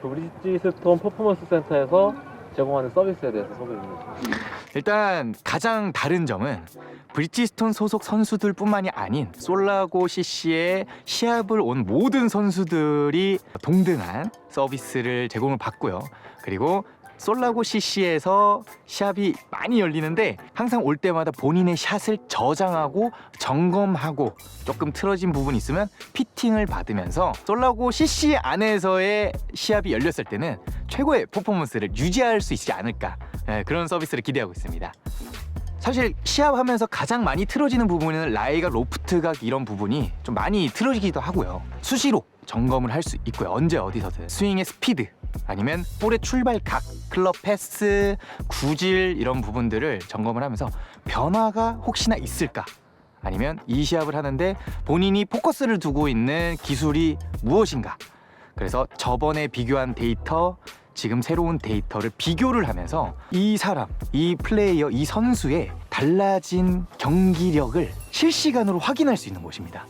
그 브리지스톤 퍼포먼스 센터에서 제공하는 서비스에 대해서 해주세요. 일단 가장 다른 점은 브리티스톤 소속 선수들뿐만이 아닌 솔라고 CC에 시합을 온 모든 선수들이 동등한 서비스를 제공을 받고요. 그리고 솔라고 CC에서 시합이 많이 열리는데 항상 올 때마다 본인의 샷을 저장하고 점검하고 조금 틀어진 부분이 있으면 피팅을 받으면서 솔라고 CC 안에서의 시합이 열렸을 때는 최고의 퍼포먼스를 유지할 수 있지 않을까 예, 그런 서비스를 기대하고 있습니다. 사실 시합하면서 가장 많이 틀어지는 부분은 라이가 로프트각 이런 부분이 좀 많이 틀어지기도 하고요. 수시로 점검을 할 수 있고요. 언제 어디서든 스윙의 스피드 아니면 볼의 출발각, 클럽 패스, 구질 이런 부분들을 점검을 하면서 변화가 혹시나 있을까? 아니면 이 시합을 하는데 본인이 포커스를 두고 있는 기술이 무엇인가? 그래서 저번에 비교한 데이터, 지금 새로운 데이터를 비교를 하면서 이 사람, 이 플레이어, 이 선수의 달라진 경기력을 실시간으로 확인할 수 있는 곳입니다.